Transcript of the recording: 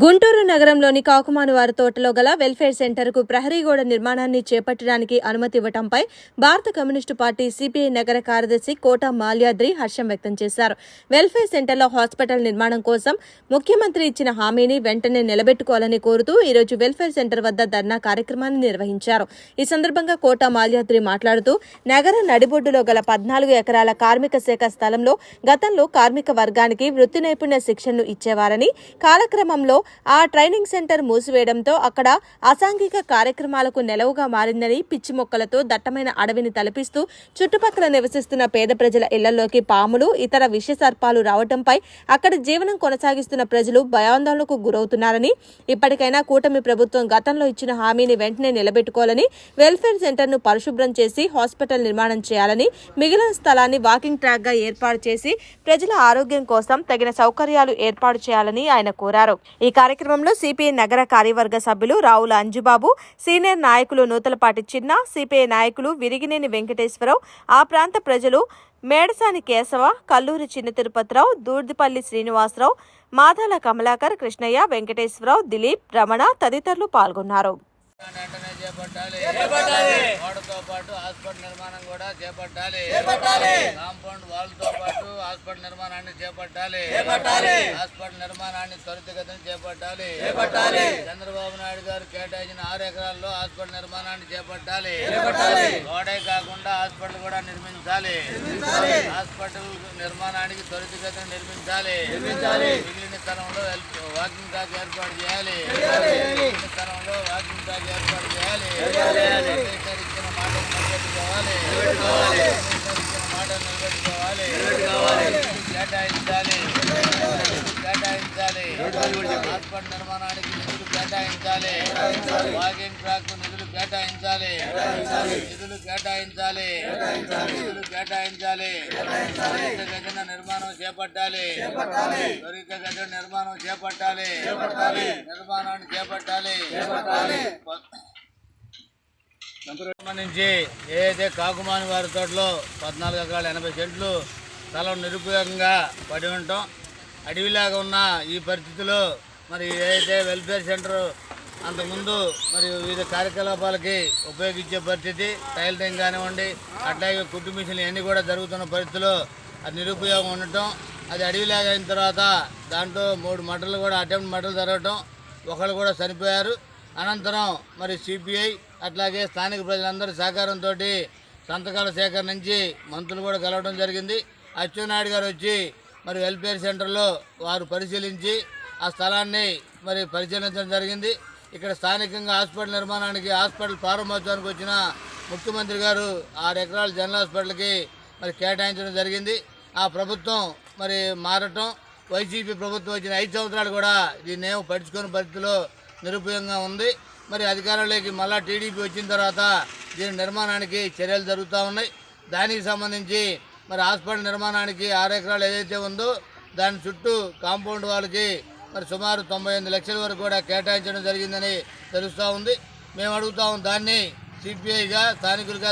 గుంటూరు నగరంలోని కాకుమానువారి తోటలో గల వెల్ఫేర్ సెంటర్కు ప్రహరీగోడ నిర్మాణాన్ని చేపట్టడానికి అనుమతి ఇవ్వటంపై భారత కమ్యూనిస్టు పార్టీ సిపిఐ నగర కార్యదర్శి కోట మాల్యాద్రి హర్షం వ్యక్తం చేశారు. వెల్ఫేర్ సెంటర్లో హాస్పిటల్ నిర్మాణం కోసం ముఖ్యమంత్రి ఇచ్చిన హామీని వెంటనే నిలబెట్టుకోవాలని కోరుతూ ఈరోజు వెల్ఫేర్ సెంటర్ వద్ద ధర్నా కార్యక్రమాన్ని నిర్వహించారు. ఈ సందర్భంగా కోట మాల్యాద్రి మాట్లాడుతూ నగర నడిబొడ్డులో గల పద్నాలుగు ఎకరాల కార్మిక శాఖ స్థలంలో గతంలో కార్మిక వర్గానికి వృత్తి నైపుణ్య శిక్షణను ఇచ్చేవారని కాలక్రమంలో ఆ ట్రైనింగ్ సెంటర్ మూసివేయడంతో అక్కడ అసాంఘిక కార్యక్రమాలకు నెలవుగా మారిందని పిచ్చి మొక్కలతో దట్టమైన అడవిని తలపిస్తూ చుట్టుపక్కల నివసిస్తున్న పేద ప్రజల ఇళ్ళలోకి పాములు ఇతర విష సర్పాలు రావడంపై అక్కడ జీవనం కొనసాగిస్తున్న ప్రజలు భయాందోళనకు గురవుతున్నారని ఇప్పటికైనా కూటమి ప్రభుత్వం గతంలో ఇచ్చిన హామీని వెంటనే నిలబెట్టుకోవాలని వెల్ఫేర్ సెంటర్ను పరిశుభ్రం చేసి హాస్పిటల్ నిర్మాణం చేయాలని మిగిలిన స్థలాన్ని వాకింగ్ ట్రాక్గా ఏర్పాటు చేసి ప్రజల ఆరోగ్యం కోసం తగిన సౌకర్యాలు ఏర్పాటు చేయాలని ఆయన కోరారు. ఈ కార్యక్రమంలో సిపిఐ నగర కార్యవర్గ సభ్యులు రావుల అంజుబాబు సీనియర్ నాయకులు నూతలపాటి చిన్న సిపిఐ నాయకులు విరిగినేని వెంకటేశ్వరరావు ఆ ప్రాంత ప్రజలు మేడసాని కేశవ కల్లూరి చిన్న తిరుపతిరావు దూర్దిపల్లి శ్రీనివాసరావు మాదాల కమలాకర్ కృష్ణయ్య వెంకటేశ్వరరావు దిలీప్ రమణ తదితరులు పాల్గొన్నారు. చేపట్టాలి. వాటితో పాటు హాస్పిటల్ నిర్మాణం కూడా చేపట్టాలి. కాంపౌండ్ వాళ్ళతో పాటు హాస్పిటల్ నిర్మాణాన్ని చేపట్టాలి. హాస్పిటల్ నిర్మాణాన్ని త్వరితగతిని చేపట్టాలి. చంద్రబాబు నాయుడు గారు కేటాయించిన ఆరు ఎకరాల్లో హాస్పిటల్ నిర్మాణాన్ని చేపట్టాలి. గోడే కాకుండా హాస్పిటల్ కూడా నిర్మించాలి. హాస్పిటల్ నిర్మాణానికి త్వరితగతిని నిర్మించాలి. స్థలంలో వాకింగ్ ట్రాక్ ఏర్పాటు చేయాలి. స్థలంలో వాకింగ్ ట్రాక్ ఏర్పాటు చేయాలి. ఇచ్చిన మాటను నిలబెట్టుకోవాలి. ఇచ్చిన మాటను నిలబెట్టుకోవాలి. కేటాయించాలి కేటాయించాలి హాస్పిటల్ నిర్మాణానికి నిధులు కేటాయించాలి వాకింగ్ ట్రాక్ నిధులు కేటాయించాలి. నిధులు కేటాయించాలి. నిధులు కేటాయించాలి. త్వరితగతిన నిర్మాణం చేపట్టాలి. త్వరితగతిన నిర్మాణం చేపట్టాలి. నిర్మాణాన్ని చేపట్టాలి. సంబంధించి ఏదైతే కాకుమాని వారి తోటలో పద్నాలుగు ఎకరాల ఎనభై సెంట్లు స్థలం నిరుపయోగంగా పడి ఉండటం అడవిలాగా ఉన్న ఈ పరిస్థితిలో మరి ఏదైతే వెల్ఫేర్ సెంటర్ అంతకుముందు మరి వివిధ కార్యకలాపాలకి ఉపయోగించే పరిస్థితి టైల్ టైం కానివ్వండి అట్లాగే కుట్టు మిషన్లు ఇవన్నీ కూడా జరుగుతున్న పరిస్థితిలో అది నిరుపయోగం ఉండటం అది అడవిలాగా అయిన తర్వాత దాంట్లో మూడు మటలు కూడా అటెంప్ట్ మటలు జరగటం ఒకళ్ళు కూడా చనిపోయారు. అనంతరం మరి సిపిఐ అట్లాగే స్థానిక ప్రజలందరి సహకారంతో సంతకాల సేకరణ నుంచి మంత్రులు కూడా కలవడం జరిగింది. అచ్చెన్నాయుడు గారు వచ్చి మరి వెల్ఫేర్ సెంటర్లో వారు పరిశీలించి ఆ స్థలాన్ని మరి పరిశీలించడం జరిగింది. ఇక్కడ స్థానికంగా హాస్పిటల్ నిర్మాణానికి హాస్పిటల్ ప్రారంభోత్సవానికి వచ్చిన ముఖ్యమంత్రి గారు ఆరు ఎకరాల జనరల్ హాస్పిటల్కి మరి కేటాయించడం జరిగింది. ఆ ప్రభుత్వం మరి మారటం వైసీపీ ప్రభుత్వం వచ్చిన ఐదు సంవత్సరాలు కూడా దీన్నేమో ఏమో పట్టించుకునే పరిస్థితిలో నిరుపయోగంగా ఉంది. మరి అధికారంలోకి మళ్ళా టీడీపీ వచ్చిన తర్వాత దీని నిర్మాణానికి చర్యలు జరుగుతూ ఉన్నాయి. దానికి సంబంధించి మరి హాస్పిటల్ నిర్మాణానికి ఆరు ఎకరాలు ఏదైతే ఉందో దాని చుట్టూ కాంపౌండ్ వాళ్ళకి మరి సుమారు తొంభై ఎనిమిది లక్షల వరకు కూడా కేటాయించడం జరిగిందని తెలుస్తూ ఉంది. మేము అడుగుతాం దాన్ని సిపిఐగా స్థానికులుగా